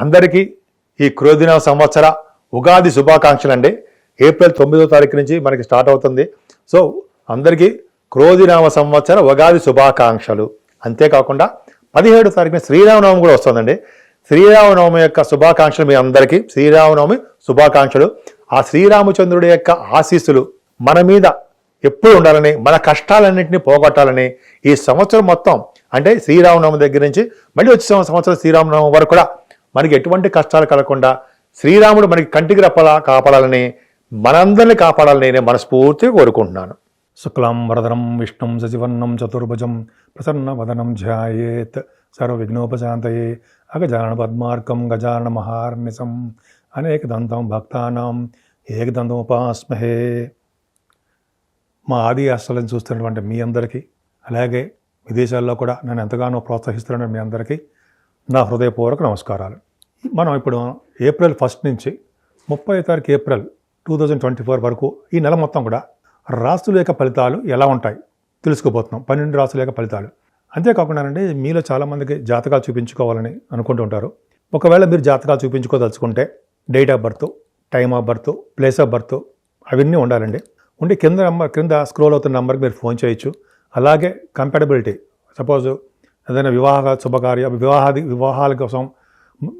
అందరికీ ఈ క్రోధిన సంవత్సర ఉగాది శుభాకాంక్షలు అండి ఏప్రిల్ తొమ్మిదో తారీఖు నుంచి మనకి స్టార్ట్ అవుతుంది. సో అందరికీ క్రోధినామ సంవత్సర ఉగాది శుభాకాంక్షలు. అంతేకాకుండా పదిహేడు తారీఖున శ్రీరామనవమి కూడా వస్తుందండి. శ్రీరామనవమి యొక్క శుభాకాంక్షలు మీ అందరికీ. శ్రీరామనవమి శుభాకాంక్షలు. ఆ శ్రీరామచంద్రుడి యొక్క ఆశీస్సులు మన మీద ఎప్పుడు ఉండాలని మన కష్టాలన్నింటినీ పోగొట్టాలని ఈ సంవత్సరం మొత్తం అంటే శ్రీరామనవమి దగ్గర నుంచి మళ్ళీ వచ్చే సంవత్సరం శ్రీరామనవమి వరకు కూడా మనకి ఎటువంటి కష్టాలు కలగకుండా శ్రీరాముడు మనకి కంటికి రప్పలా కాపాడాలని మనందరిని కాపాడాలని నేను మనస్ఫూర్తిగా కోరుకుంటున్నాను. శుక్లాం వరదనం విష్ణుం సజివన్నం చతుర్భుజం ప్రసన్న వదనం ధ్యాయేత్ సర్వవిఘ్నోపశాంతయే అగజాన పద్మార్కం గజాన మహార్నిశం అనేకదంతం భక్తానాం ఏకదంతం ఉపాస్మహే మా ఆది ఆశలను చూస్తున్నటువంటి మీ అందరికీ అలాగే విదేశాల్లో కూడా నన్ను ఎంతగానో ప్రోత్సహిస్తున్న మీ అందరికీ నా హృదయపూర్వక నమస్కారాలు. మనం ఇప్పుడు ఏప్రిల్ ఫస్ట్ నుంచి ముప్పై తారీఖు April two thousand twenty four వరకు ఈ నెల మొత్తం కూడా రాసుల యొక్క ఫలితాలు ఎలా ఉంటాయి తెలుసుకోబోతున్నాం. పన్నెండు రాసుల యొక్క ఫలితాలు. అంతేకాకుండానండి మీలో చాలామందికి జాతకాలు చూపించుకోవాలని అనుకుంటూ ఉంటారు. ఒకవేళ మీరు జాతకాలు చూపించుకోదలుచుకుంటే date of birth time of birth place of birth అవన్నీ ఉండాలండి. ఉండి కింద నెంబర్ కింద స్క్రోల్ అవుతున్న నెంబర్కి మీరు ఫోన్ చేయొచ్చు. అలాగే కంపాటబిలిటీ సపోజ్ ఏదైనా వివాహ శుభకార్య వివాహాది వివాహాల కోసం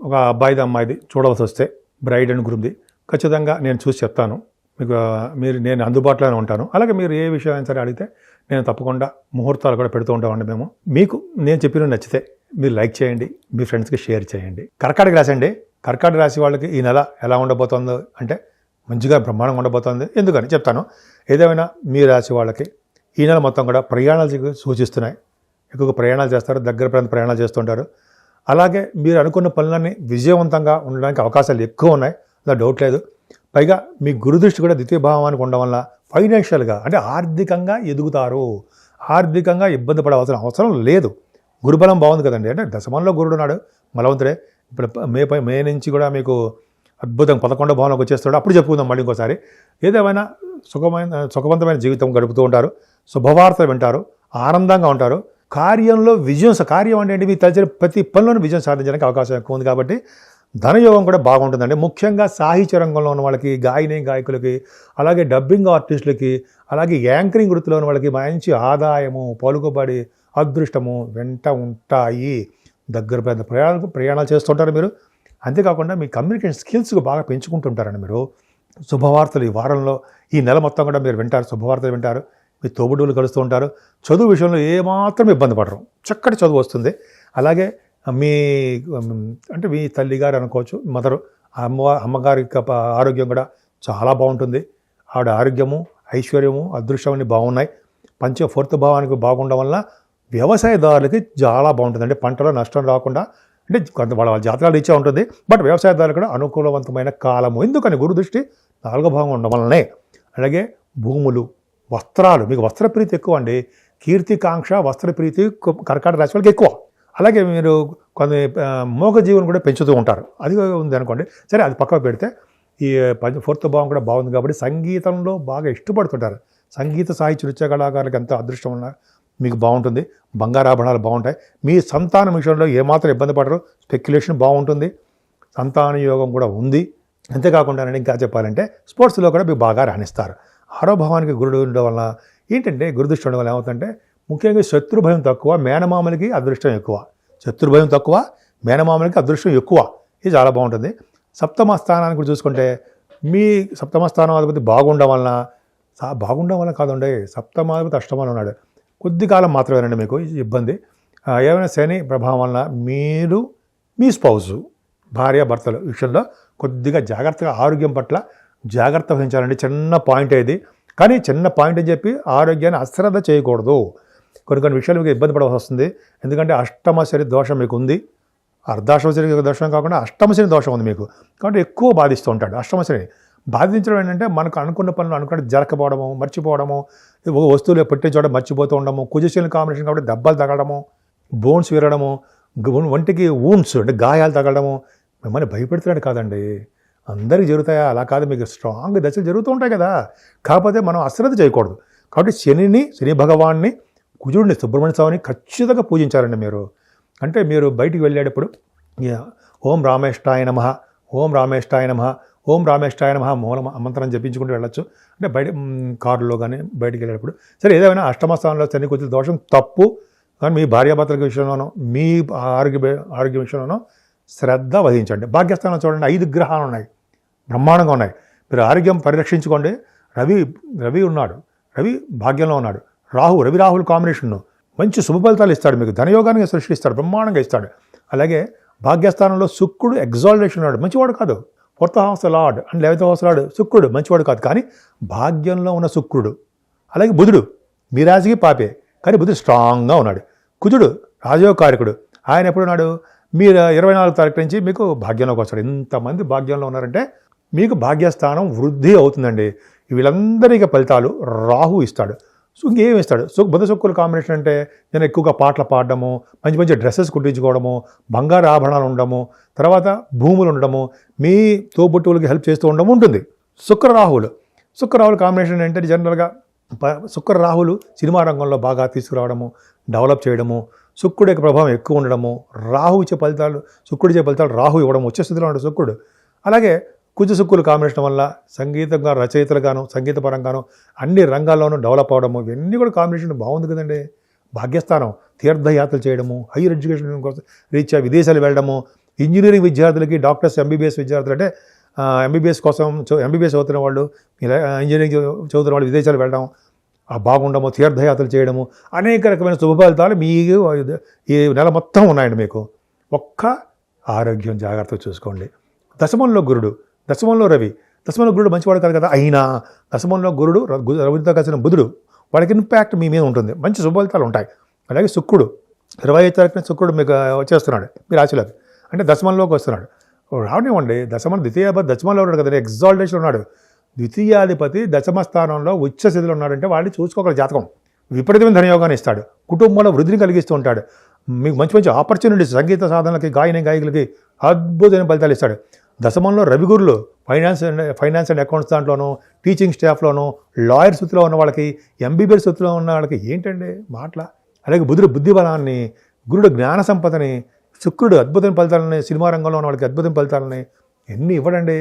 ఒక అబ్బాయిది అమ్మాయిది చూడవలసి వస్తే బ్రైడ్ అండ్ గ్రూమ్ది. ఖచ్చితంగా నేను చూసి చెప్తాను. మీకు మీరు నేను అందుబాటులోనే ఉంటాను. అలాగే మీరు ఏ విషయం అయినా సరే అడిగితే నేను తప్పకుండా ముహూర్తాలు కూడా పెడుతూ ఉంటామండి మేము. మీకు నేను చెప్పిన నచ్చితే మీరు లైక్ చేయండి మీ ఫ్రెండ్స్కి షేర్ చేయండి. కర్కాటక రాశి అండి. కర్కాటక రాశి వాళ్ళకి ఈ నెల ఎలా ఉండబోతుందో అంటే మంచిగా బ్రహ్మాండంగా ఉండబోతోంది. ఎందుకని చెప్తాను? ఏదేమైనా మీ రాశి వాళ్ళకి ఈ నెల మొత్తం కూడా ప్రయాణాలు సూచిస్తున్నాయి. ఎక్కువగా ప్రయాణాలు చేస్తారు దగ్గర ప్రాంత ప్రయాణాలు చేస్తుంటారు. అలాగే మీరు అనుకున్న పనులన్నీ విజయవంతంగా ఉండడానికి అవకాశాలు ఎక్కువ ఉన్నాయి. అలా డౌట్ లేదు. పైగా మీ గురుదృష్టి కూడా ద్వితీయ భావానికి ఉండడం వల్ల ఫైనాన్షియల్గా అంటే ఆర్థికంగా ఎదుగుతారు. ఆర్థికంగా ఇబ్బంది పడవలసిన అవసరం లేదు. గురుబలం బాగుంది కదండి. అంటే దశమంలో గురుడు ఉన్నాడు. బలవంతుడే. ఇప్పుడు మే పై మే నుంచి కూడా మీకు అద్భుతం పదకొండో భావనకు వచ్చేస్తాడు. అప్పుడు చెప్పుకుందాం మళ్ళీ ఇంకోసారి. ఏదేమైనా సుఖమైన సుఖవంతమైన జీవితం గడుపుతూ ఉంటారు. శుభవార్తలు వింటారు. ఆనందంగా ఉంటారు. కార్యంలో విజయం కార్యం అంటే ఏంటి? తలచిన ప్రతి పనిలోనూ విజయం సాధించడానికి అవకాశం ఎక్కువ ఉంది కాబట్టి ధనయోగం కూడా బాగుంటుందండి. ముఖ్యంగా సాహిత్య రంగంలో ఉన్న వాళ్ళకి గాయని గాయకులకి అలాగే డబ్బింగ్ ఆర్టిస్టులకి అలాగే యాంకరింగ్ వృత్తిలో ఉన్న వాళ్ళకి మంచి ఆదాయము పలుకుబడి అదృష్టము వెంట ఉంటాయి. దగ్గర పెద్ద ప్రయాణాలు ప్రయాణాలు చేస్తుంటారు మీరు. అంతేకాకుండా మీ కమ్యూనికేషన్ స్కిల్స్ బాగా పెంచుకుంటుంటారండి మీరు. శుభవార్తలు ఈ వారంలో ఈ నెల మొత్తం కూడా మీరు వింటారు శుభవార్తలు వింటారు. మీ తోబుడువులు కలుస్తూ ఉంటారు. చదువు విషయంలో ఏమాత్రం ఇబ్బంది పడరు. చక్కటి చదువు వస్తుంది. అలాగే మీ అంటే మీ తల్లిగారు అనుకోవచ్చు మదరు అమ్మ అమ్మగారి ఆరోగ్యం కూడా చాలా బాగుంటుంది. ఆవిడ ఆరోగ్యము ఐశ్వర్యము అదృష్టం అన్ని బాగున్నాయి. పంచ ఫోర్త్ భావానికి బాగుండడం వల్ల వ్యవసాయదారులకి చాలా బాగుంటుంది. అంటే పంటలో నష్టం రాకుండా అంటే కొంత వాళ్ళ వాళ్ళ జాతకాలు ఇచ్చే ఉంటుంది. బట్ వ్యవసాయదారులు కూడా అనుకూలవంతమైన కాలము. ఎందుకని? గురు దృష్టి నాలుగో భాగం ఉండడం వల్లనే. అలాగే భూములు వస్త్రాలు. మీకు వస్త్రప్రీతి ఎక్కువ అండి కీర్తికాంక్ష వస్త్రప్రీతి ప్రీతి కర్కాటక రాశి వాళ్ళకి ఎక్కువ. అలాగే మీరు కొన్ని మోగ జీవనం కూడా పెంచుతూ ఉంటారు. అది ఉంది అనుకోండి. సరే అది పక్కకు పెడితే ఈ పంచ ఫోర్త్ భావం కూడా బాగుంది కాబట్టి సంగీతంలో బాగా ఇష్టపడుతుంటారు. సంగీత సాహిత్య నృత్య కళాకారులకు ఎంత అదృష్టం ఉన్నా మీకు బాగుంటుంది. బంగారాభరణాలు బాగుంటాయి. మీ సంతానం విషయంలో ఏమాత్రం ఇబ్బంది పడరు. స్పెక్యులేషన్ బాగుంటుంది. సంతాన యోగం కూడా ఉంది. అంతేకాకుండా ఇంకా చెప్పాలంటే స్పోర్ట్స్లో కూడా మీకు బాగా రాణిస్తారు. ఆరో భావానికి గురుడు ఉండడం వల్ల ఏంటంటే గురుదృష్టి ఉండడం వల్ల ఏమవుతుందంటే ముఖ్యంగా శత్రుభయం తక్కువ మేనమామలకి అదృష్టం ఎక్కువ. శత్రుభయం తక్కువ మేనమామలకి అదృష్టం ఎక్కువ. ఇది చాలా బాగుంటుంది. సప్తమ స్థానాన్ని కూడా చూసుకుంటే మీ సప్తమ స్థానం అధిపతి బాగుండడం వలన బాగుండడం వల్ల కాదండి సప్తమాధిపతి అష్టమాలు ఉన్నాడు. కొద్ది కాలం మాత్రమేనండి మీకు ఇబ్బంది. ఏమైనా శని ప్రభావం వలన మీరు మీ స్పౌజు భార్య భర్తలు విషయంలో కొద్దిగా జాగ్రత్తగా ఆరోగ్యం పట్ల జాగ్రత్త వహించాలండి. చిన్న పాయింట్ ఇది. కానీ చిన్న పాయింట్ అని చెప్పి ఆరోగ్యాన్ని అశ్రద్ధ చేయకూడదు. కొన్ని కొన్ని విషయాలు మీకు ఇబ్బంది పడవలసి వస్తుంది. ఎందుకంటే అష్టమ శని దోషం మీకు ఉంది. అర్ధాష్టమ శని దోషం కాకుండా అష్టమ శని దోషం ఉంది మీకు. కాబట్టి ఎక్కువ బాధిస్తూ ఉంటాడు అష్టమ శని. బాధించడం ఏంటంటే మనకు అనుకున్న పనులు అనుకుంటే జరగకపోవడము మర్చిపోవడము ఒక వస్తువులు పెట్టే చోట మర్చిపోతూ ఉండడము కుజశీల కాంబినేషన్ కాబట్టి దెబ్బలు తగలడము బోన్స్ విరడము ఒంటికి వూన్స్ అంటే గాయాలు తగలడము. మిమ్మల్ని భయపెడుతున్నాడు కాదండి. అందరికీ జరుగుతాయా? అలా కాదు మీకు స్ట్రాంగ్ దశలు జరుగుతూ ఉంటాయి కదా. కాకపోతే మనం అశ్రద్ధ చేయకూడదు. కాబట్టి శనిని శని భగవాన్ని కుజుడిని సుబ్రహ్మణ్య స్వామిని ఖచ్చితంగా పూజించాలండి మీరు. అంటే మీరు బయటికి వెళ్ళేటప్పుడు ఓం రామేష్టాయ నమ ఓం రామేష్టాయ నమ ఓం రామేష్టాయ నమ మూల మంత్రం జపించుకుంటూ వెళ్ళొచ్చు. అంటే బయట కారులో కానీ బయటికి వెళ్ళేటప్పుడు. సరే ఏదైనా అష్టమ స్థానంలో శని కొద్ది దోషం తప్పు. కానీ మీ భార్యాభర్తల విషయంలోనో మీ ఆరోగ్య ఆరోగ్య విషయంలోనో శ్రద్ధ వహించండి. భాగ్యస్థానం చూడండి ఐదు గ్రహాలు ఉన్నాయి. బ్రహ్మాండంగా ఉన్నాయి. మీరు ఆరోగ్యం పరిరక్షించుకోండి. రవి రవి ఉన్నాడు. రవి భాగ్యంలో ఉన్నాడు. రాహు రవి రాహుల్ కాంబినేషన్ మంచి శుభ ఫలితాలు ఇస్తాడు. మీకు ధనయోగాన్ని సృష్టిస్తాడు. బ్రహ్మాండంగా ఇస్తాడు. అలాగే భాగ్యస్థానంలో శుక్రుడు ఎగ్జాల్టేషన్ ఉన్నాడు. మంచివాడు కాదు. Fourth house lord and eleventh house lord శుక్రుడు మంచివాడు కాదు. కానీ భాగ్యంలో ఉన్న శుక్రుడు అలాగే బుధుడు మీ రాశికి పాపే. కానీ బుధుడు స్ట్రాంగ్గా ఉన్నాడు. కుజుడు రాజయోగకారకుడు. ఆయన ఎప్పుడున్నాడు మీరు ఇరవై నాలుగు తారీఖు నుంచి మీకు భాగ్యంలోకి వస్తాడు. ఇంతమంది భాగ్యంలో ఉన్నారంటే మీకు భాగ్యస్థానం వృద్ధి అవుతుందండి. వీళ్ళందరికీ ఫలితాలు రాహు ఇస్తాడు. సో ఇంకేం ఇస్తాడు? సో బుధ శుక్రుల కాంబినేషన్ అంటే నేను ఎక్కువగా పాటలు పాడడము మంచి మంచి డ్రెస్సెస్ కుట్టించుకోవడము బంగారు ఆభరణాలు ఉండడము తర్వాత భూములు ఉండడము మీ తోబుట్టువులకి హెల్ప్ చేస్తూ ఉండడం ఉంటుంది. శుక్ర రాహువులు శుక్ర రాహుల కాంబినేషన్ ఏంటంటే జనరల్గా ప- శుక్ర రాహులు సినిమా రంగంలో బాగా తీసుకురావడము డెవలప్ చేయడము శుక్రుడి యొక్క ప్రభావం ఎక్కువ ఉండడము రాహు ఇచ్చే ఫలితాలు శుక్రుడు ఇచ్చే ఫలితాలు రాహు ఇవ్వడం వచ్చే స్థితిలో ఉంటాడు శుక్రుడు. అలాగే కుజ శుక్రుల కాంబినేషన్ వల్ల సంగీతంగా రచయితలుగాను సంగీతపరంగాను అన్ని రంగాల్లోనూ డెవలప్ అవడము ఇవన్నీ కూడా కాంబినేషన్ బాగుంది కదండి. భాగ్యస్థానం తీర్థయాత్రలు చేయడము హైయర్ ఎడ్యుకేషన్ కోసం రీత్యా విదేశాలు వెళ్ళడము ఇంజనీరింగ్ విద్యార్థులకి డాక్టర్స్ ఎంబీబీఎస్ విద్యార్థులు అంటే ఎంబీబీఎస్ కోసం ఎంబీబీఎస్ చదువుతున్న వాళ్ళు ఇంజనీరింగ్ చదువుతున్న వాళ్ళు విదేశాలు వెళ్ళడం ఆ బాగుండము తీర్థయాత్రలు చేయడము అనేక రకమైన శుభ ఫలితాలు మీకు ఈ నెల మొత్తం ఉన్నాయండి మీకు. ఒక్క ఆరోగ్యం జాగ్రత్తగా చూసుకోండి. దశమంలో గురుడు. దశమంలో రవి. దశమంలో గురుడు మంచివాడు కాదు కదా? అయినా దశమంలో గురుడు రవితో కలిసిన బుధుడు వాడికి ఇంపాక్ట్ మీ మీద ఉంటుంది. మంచి శుభఫలితాలు ఉంటాయి. అలాగే శుక్రుడు ఇరవై ఐదు తారీఖున శుక్రుడు మీకు వచ్చేస్తున్నాడు. మీ రాశిలోకి అంటే దశమంలోకి వస్తున్నాడు. రావనివ్వండి దశమం ద్వితీయ దశమంలో ఉన్నాడు కదా? ఎగ్జాల్టేషన్ ఉన్నాడు. ద్వితీయాధిపతి దశమ స్థానంలో ఉచ్చ స్థితిలో ఉన్నాడంటే వాడిని చూసుకోగల జాతకం. విపరీతమైన ధనయోగాన్ని ఇస్తాడు. కుటుంబంలో వృద్ధిని కలిగిస్తూ ఉంటాడు. మీకు మంచి మంచి ఆపర్చునిటీస్ సంగీత సాధనలకి గాయని గాయకులకి అద్భుతమైన ఫలితాలు ఇస్తాడు. దశమంలో రవిగురులు finance and finance and accounts దాంట్లోనూ టీచింగ్ స్టాఫ్లోనూ లాయర్ వృత్తిలో ఉన్న వాళ్ళకి ఎంబీబీఎస్ వృత్తిలో ఉన్న వాళ్ళకి ఏంటండి మాటల? అలాగే బుధుడు బుద్ధి బలాన్ని గురుడు జ్ఞాన సంపదని శుక్రుడు అద్భుతం ఫలితాలని సినిమా రంగంలో ఉన్న వాళ్ళకి అద్భుతం ఫలితాలని ఎన్ని ఇవ్వడండి?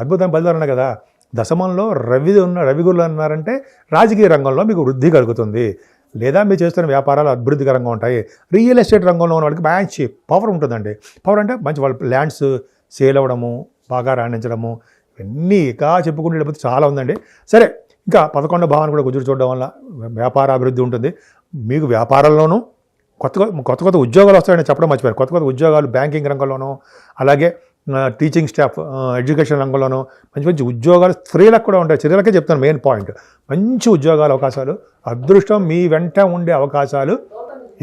అద్భుతం ఫలితాలన్నా ఫలితాలు కదా. దశమంలో రవి ఉన్న రవిగురులు అన్నారంటే రాజకీయ రంగంలో మీకు వృద్ధి కలుగుతుంది. లేదా మీరు చేస్తున్న వ్యాపారాలు అభివృద్ధికరంగా ఉంటాయి. రియల్ ఎస్టేట్ రంగంలో ఉన్న వాళ్ళకి మంచి పవర్ ఉంటుందండి. పవర్ అంటే మంచి వాళ్ళ ల్యాండ్స్ సేల్ అవ్వడము బాగా రాణించడము ఇవన్నీ ఇంకా చెప్పుకుంటే లేకపోతే చాలా ఉందండి. సరే ఇంకా పదకొండో భావాన్ని కూడా గుజురు చూడడం వల్ల వ్యాపార అభివృద్ధి ఉంటుంది. మీకు వ్యాపారంలోనూ కొత్త కొత్త కొత్త ఉద్యోగాలు వస్తాయని చెప్పడం మర్చిపోయారు. కొత్త కొత్త ఉద్యోగాలు బ్యాంకింగ్ రంగంలోనూ అలాగే టీచింగ్ స్టాఫ్ ఎడ్యుకేషన్ రంగంలోనూ మంచి మంచి ఉద్యోగాలు స్త్రీలకు కూడా ఉంటాయి. స్త్రీలకే చెప్తాను మెయిన్ పాయింట్. మంచి ఉద్యోగాల అవకాశాలు అదృష్టం మీ వెంట ఉండే అవకాశాలు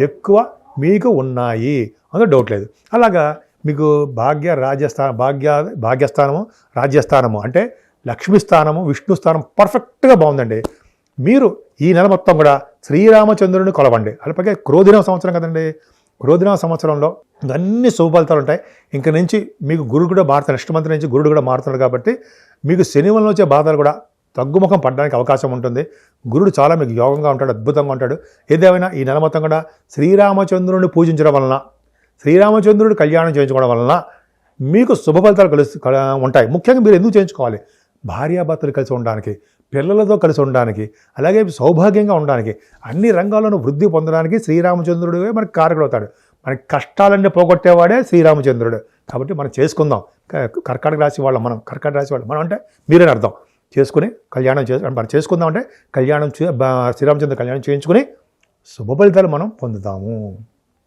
ఎక్కువ మీకు ఉన్నాయి. అందులో డౌట్ లేదు. అలాగా మీకు భాగ్య రాజ్యస్థాన భాగ్య భాగ్యస్థానము రాజ్యస్థానము అంటే లక్ష్మీస్థానము విష్ణు స్థానం పర్ఫెక్ట్గా బాగుందండి. మీరు ఈ నెల మొత్తం కూడా శ్రీరామచంద్రుని కొలవండి. అలాగే క్రోధిన సంవత్సరం కదండి. క్రోధిన సంవత్సరంలో అన్ని శుభఫలితాలు ఉంటాయి. ఇంక నుంచి మీకు గురుడు కూడా మారుతాడు. నెక్స్ట్ మంత్ నుంచి గురుడు కూడా మారుతున్నాడు కాబట్టి మీకు శని వలన వచ్చే బాధలు కూడా తగ్గుముఖం పడడానికి అవకాశం ఉంటుంది. గురుడు చాలా మీకు యోగంగా ఉంటాడు అద్భుతంగా ఉంటాడు. ఏదేమైనా ఈ నెల మొత్తం కూడా శ్రీరామచంద్రుని పూజించడం వలన శ్రీరామచంద్రుడు కళ్యాణం చేయించుకోవడం వలన మీకు శుభ ఫలితాలు కలిసి ఉంటాయి. ముఖ్యంగా మీరు ఎందుకు చేయించుకోవాలి? భార్యాభర్తలు కలిసి ఉండడానికి పిల్లలతో కలిసి ఉండడానికి అలాగే సౌభాగ్యంగా ఉండడానికి అన్ని రంగాల్లోనూ వృద్ధి పొందడానికి శ్రీరామచంద్రుడు మనకి కారకుడవుతాడు మనకి కష్టాలన్నీ పోగొట్టేవాడే శ్రీరామచంద్రుడు. కాబట్టి మనం చేసుకుందాం. క- కర్కాటక రాశి వాళ్ళం మనం. కర్కాటక రాశి వాళ్ళం. మనం అంటే మీరే అర్థం. చేసుకుని కళ్యాణం చేసు మనం చేసుకుందాం అంటే కళ్యాణం చే శ్రీరామచంద్ర కళ్యాణం చేయించుకుని శుభ ఫలితాలు మనం పొందుతాము.